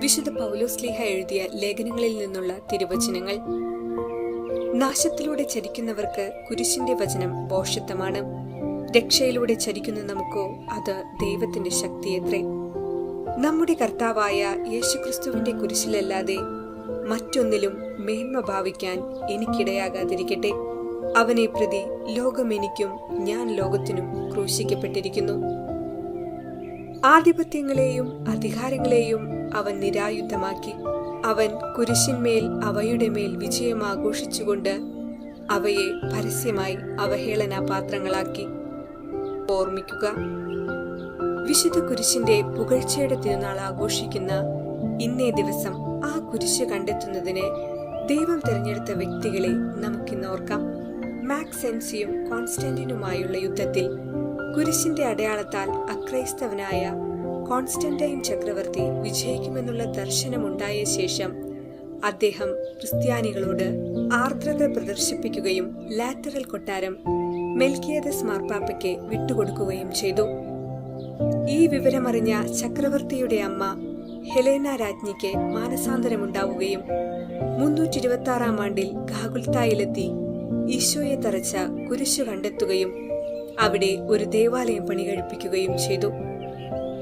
വിശുദ്ധ പൗലോസ്ലീഹ എഴുതിയ ലേഖനങ്ങളിൽ നിന്നുള്ള തിരുവചനങ്ങൾ. നാശത്തിലൂടെ ചരിക്കുന്നവർക്ക് കുരിശിന്റെ വചനം ഭോഷത്വമാണ് രക്ഷയിലൂടെ ചരിക്കുന്ന നമുക്കോ അത് ദൈവത്തിന്റെ ശക്തിയത്രേ. നമ്മുടെ കർത്താവായ യേശുക്രിസ്തുവിന്റെ കുരിശിലല്ലാതെ മറ്റൊന്നിലും മേന്മ ഭാവിക്കാൻ എനിക്കിടയാകാതിരിക്കട്ടെ. അവനെ പ്രതി ലോകം എനിക്കും ഞാൻ ലോകത്തിനും ക്രൂശിക്കപ്പെട്ടിരിക്കുന്നു. ആധിപത്യങ്ങളെയും അധികാരങ്ങളെയും അവൻ നിരായുധമാക്കി. അവൻ കുരിശിന്മേൽ അവയുടെ മേൽ വിജയം ആഘോഷിച്ചുകൊണ്ട് അവയെ പരസ്യമായി അവഹേളനാപാത്രങ്ങളാക്കി. ഓർമ്മിക്കുക വിശുദ്ധ കുരിശിന്റെ പുകഴ്ചയുടെ തിരുനാൾ ആഘോഷിക്കുന്ന ഇന്നേ ദിവസം ആ കുരിശ് കണ്ടെത്തുന്നതിന് ദൈവം തിരഞ്ഞെടുത്ത വ്യക്തികളെ നമുക്കിന്ന് ഓർക്കാം. മാക്സെൻസിയും കോൺസ്റ്റന്റിനുമായുള്ള യുദ്ധത്തിൽ കുരിശിന്റെ അടയാളത്താൽ അക്രൈസ്തവനായ കോൺസ്റ്റന്റൈൻ ചക്രവർത്തി വിജയിക്കുമെന്നുള്ള ദർശനമുണ്ടായ ശേഷം അദ്ദേഹം ക്രിസ്ത്യാനികളോട് ആർദ്രത പ്രദർശിപ്പിക്കുകയും ലാറ്ററൽ കൊട്ടാരം മെൽക്കിയദസ് മാർപ്പാപ്പയ്ക്ക് വിട്ടുകൊടുക്കുകയും ചെയ്തു. ഈ വിവരമറിഞ്ഞ ചക്രവർത്തിയുടെ അമ്മ ഹെലേന രാജ്ഞിക്ക് മാനസാന്തരമുണ്ടാവുകയും മുന്നൂറ്റി ഇരുപത്തി ആറാം ആണ്ടിൽ ഗാഗുൽത്തായിലെത്തി ഈശോയെ തറച്ച കുരിശു കണ്ടെത്തുകയും അവിടെ ഒരു ദേവാലയം പണി കഴിപ്പിക്കുകയും ചെയ്തു.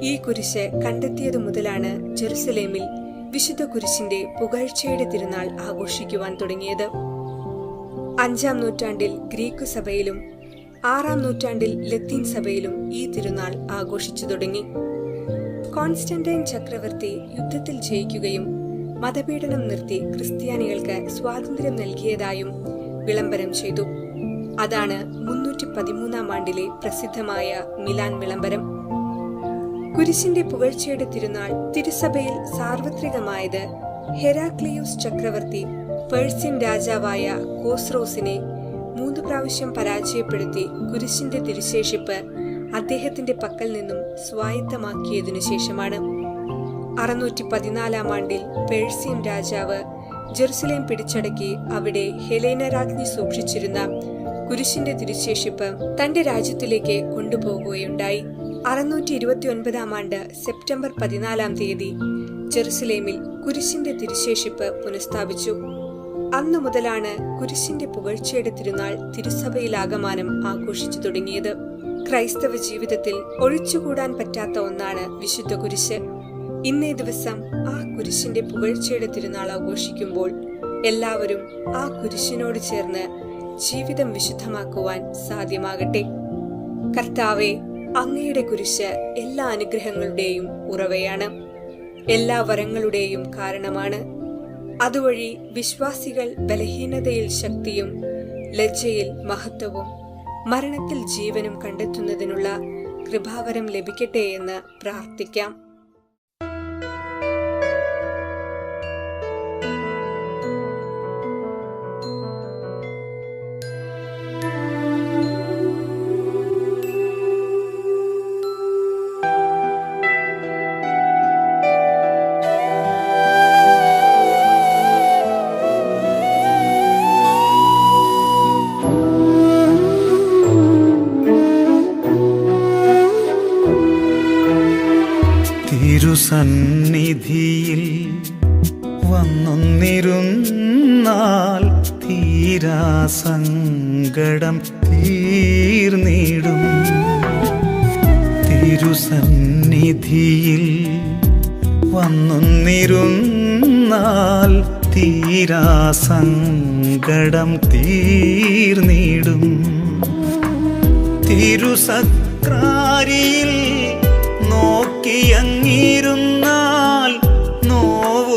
ഈ കുരിശ് കണ്ടെത്തിയതു മുതലാണ് ജെറുസലേമിൽ വിശുദ്ധ കുരിശിന്റെ പുകഴ്ചയുടെ തിരുനാൾ ആഘോഷിക്കുവാൻ തുടങ്ങിയത്. അഞ്ചാം നൂറ്റാണ്ടിൽ ഗ്രീക്ക് സഭയിലും ആറാം നൂറ്റാണ്ടിൽ ലത്തീൻ സഭയിലും ഈ തിരുനാൾ ആഘോഷിച്ചു തുടങ്ങി. കോൺസ്റ്റന്റൈൻ ചക്രവർത്തി യുദ്ധത്തിൽ ജയിക്കുകയും മതപീഡനം നിർത്തി ക്രിസ്ത്യാനികൾക്ക് സ്വാതന്ത്ര്യം നൽകിയതായും വിളംബരം ചെയ്തു. അതാണ് മുന്നൂറ്റി പതിമൂന്നാം ആണ്ടിലെ പ്രസിദ്ധമായ മിലാൻ വിളംബരം. കുരിശിന്റെ പുകഴ്ചയുടെ തിരുനാൾ തിരുസഭയിൽ സാർവത്രികമായത് ഹെരാക്ലിയൂസ് ചക്രവർത്തി പേഴ്സ്യൻ രാജാവായ കോസ്റോസിനെ മൂന്ന് പ്രാവശ്യം പരാജയപ്പെടുത്തി കുരിശിന്റെ തിരുശേഷിപ്പ് അദ്ദേഹത്തിന്റെ പക്കൽ നിന്നും സ്വായത്തമാക്കിയതിനു ശേഷമാണ്. അറുന്നൂറ്റി പതിനാലാം ആണ്ടിൽ പേഴ്സ്യൻ രാജാവ് ജെറുസലേം പിടിച്ചടക്കി അവിടെ ഹെലേന രാജ്ഞി സൂക്ഷിച്ചിരുന്ന കുരിശിന്റെ തിരുശേഷിപ്പ് തന്റെ രാജ്യത്തിലേക്ക് കൊണ്ടുപോകുകയുണ്ടായി. അറുന്നൂറ്റി ഇരുപത്തി ഒൻപതാം ആണ്ട് സെപ്റ്റംബർ പതിനാലാം തീയതി ജെറുസലേമിൽ കുരിശിന്റെ തിരുശേഷിപ്പ് പുനഃസ്ഥാപിച്ചു. അന്നു മുതലാണ് കുരിശിന്റെ പുകഴ്ചയുടെ തിരുനാൾ തിരുസഭയിലാകമാനം ആഘോഷിച്ചു തുടങ്ങിയത്. ക്രൈസ്തവ ജീവിതത്തിൽ ഒഴിച്ചുകൂടാൻ പറ്റാത്ത ഒന്നാണ് വിശുദ്ധ കുരിശ്. ഇന്നേ ദിവസം ആ കുരിശിന്റെ പുകഴ്ചയുടെ തിരുനാൾ ആഘോഷിക്കുമ്പോൾ എല്ലാവരും ആ കുരിശിനോട് ചേർന്ന് ജീവിതം വിശുദ്ധമാക്കുവാൻ സാധ്യമാകട്ടെ. കർത്താവെ അങ്ങയുടെ കുരിശ് എല്ലാ അനുഗ്രഹങ്ങളുടെയും ഉറവയാണ്. എല്ലാ വരങ്ങളുടെയും കാരണമാണ്. അതുവഴി വിശ്വാസികൾ ബലഹീനതയിൽ ശക്തിയും ലജ്ജയിൽ മഹത്വവും മരണത്തിൽ ജീവനും കണ്ടെത്തുന്നതിനുള്ള കൃപാവരം ലഭിക്കട്ടെ എന്ന് പ്രാർത്ഥിക്കാം. തിരുസന്നിധിയിൽ വന്നൊന്നിരുന്നാൽ തീരാ സങ്കടം തീർന്നിടും. തിരുസന്നിധിയിൽ വന്നൊന്നിരുന്നാൽ തീരാ സങ്കടം തീർന്നിടും. തിരുസക്രാരിയിൽ നോക്കിയങ്ങിരുന്നാൽ നോവുകളെല്ലാം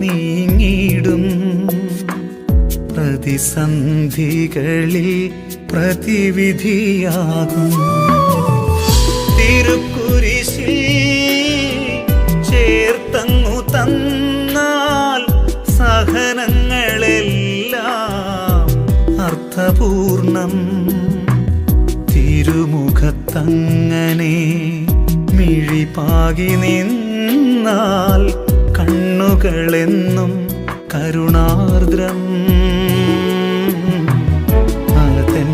നീങ്ങിടും പ്രതിസന്ധികളിൽ പ്രതിവിധിയാകും. തിരുക്കുരിശിൽ ചേർത്തങ്ങു തന്നാൽ സഹനങ്ങളെല്ലാം അർത്ഥപൂർണം. തിരുമുഖത്തങ്ങനെ മിഴിപാകി നിന്നാൽ കണ്ണുകളെന്നും കരുണാർദ്രം. അതൻ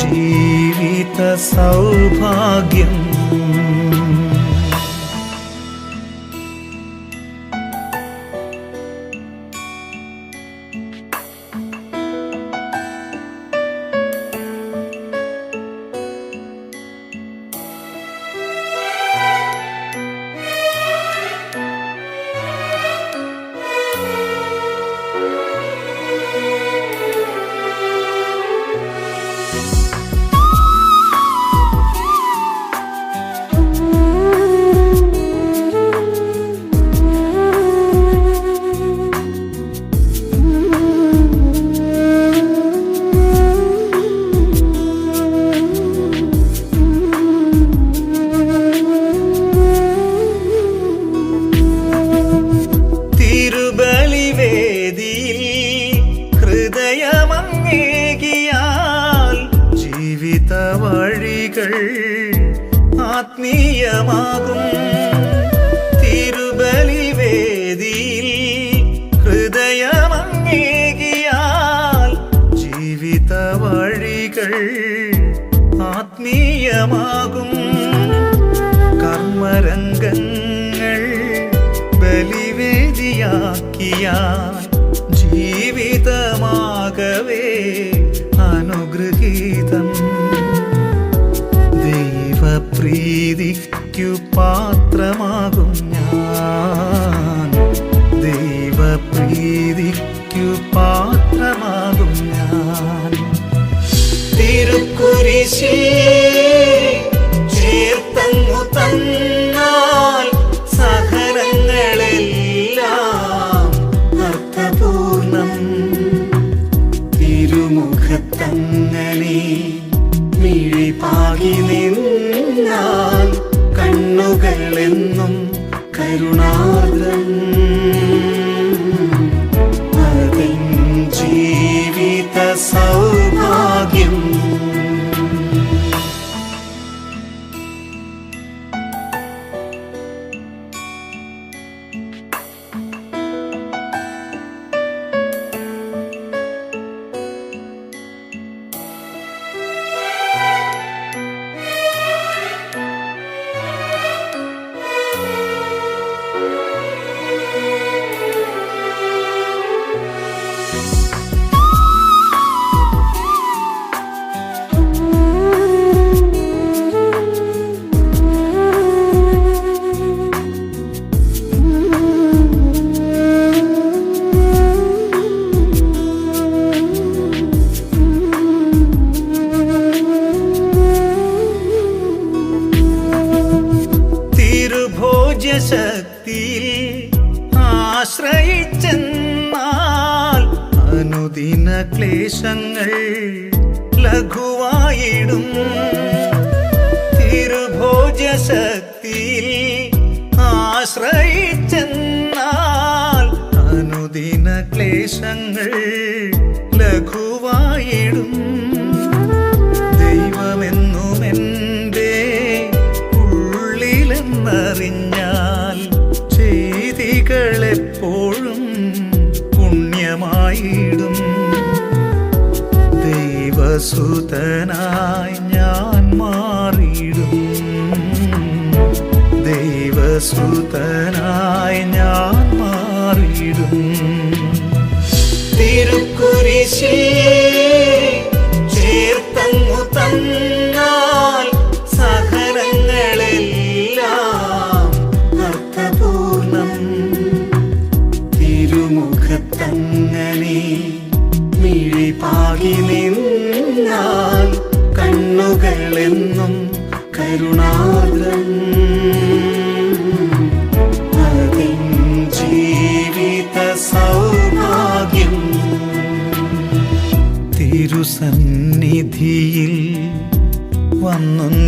ജീവിത സൗഭാഗ്യം എടുത്ത വഴികൾ ആത്മീയമാകും. തിരുബലി വേദിയിൽ ഹൃദയമങ്ങേകിയാൽ ജീവിത വഴികൾ ആത്മീയമാകും. കർമ്മരംഗങ്ങൾ ബലിവേദിയാക്കിയാൽ ജീവിതമാകവേ അനുഗ്രഹീതം ദൈവപ്രീതിക്കു പാത്രമാകും ഞാൻ. ദൈവപ്രീതിക്കു പാത്രമാകും ഞാൻ. തിരുക്കുരിശി ചേർത്തങ്ങു തന്നാൽ സഹനങ്ങളെല്ലാം അർത്ഥപൂർണം. തിരുമുഖത്തങ്ങനെ മിഴിപാകി നിന്നാൽ കണ്ണുകളെന്നും കരുണാദ്രം അതിൻ ജീവിത സൗഭാഗ്യം ക്ലേശങ്ങൾ ലഘുവായിടും. തിരുഭോജശക്തിയിൽ ആശ്രയിച്ചെന്നാൽ അനുദിന ക്ലേശങ്ങൾ ലഘുവായിടും. ദൈവമെന്നുമെന്റെ ഉള്ളിലെന്നറിഞ്ഞാൽ ചെയ്തികളെപ്പോഴും പുണ്യമായിടും. ദൈവസുതനായി ഞാൻ മാറിയിടും. ദൈവസുതനായി ഞാൻ മാറിയിടും. തിരുക്കുരിശിൽ കണ്ണുകളെന്നും കരുണാദ്രം അതിൻ ജീവിത സൗഭാഗ്യം തിരുസന്നിധിയിൽ വന്നൊന്നിരുന്നാൽ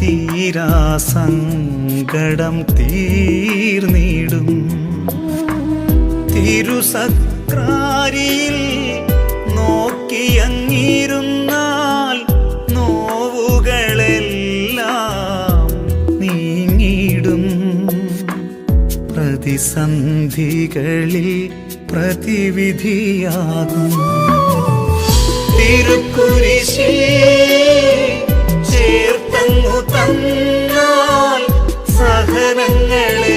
തീരാ സങ്കടം തീർന്നിടും. തിരുസക്രാരിയിൽ നോക്കിയങ്ങിരുന്നാൽ പ്രതിസന്ധികളിൽ പ്രതിവിധിയാകും തിരുക്കുരിശിൽ ചേർത്തങ്ങു തന്നാൽ സഹനങ്ങളെല്ലാം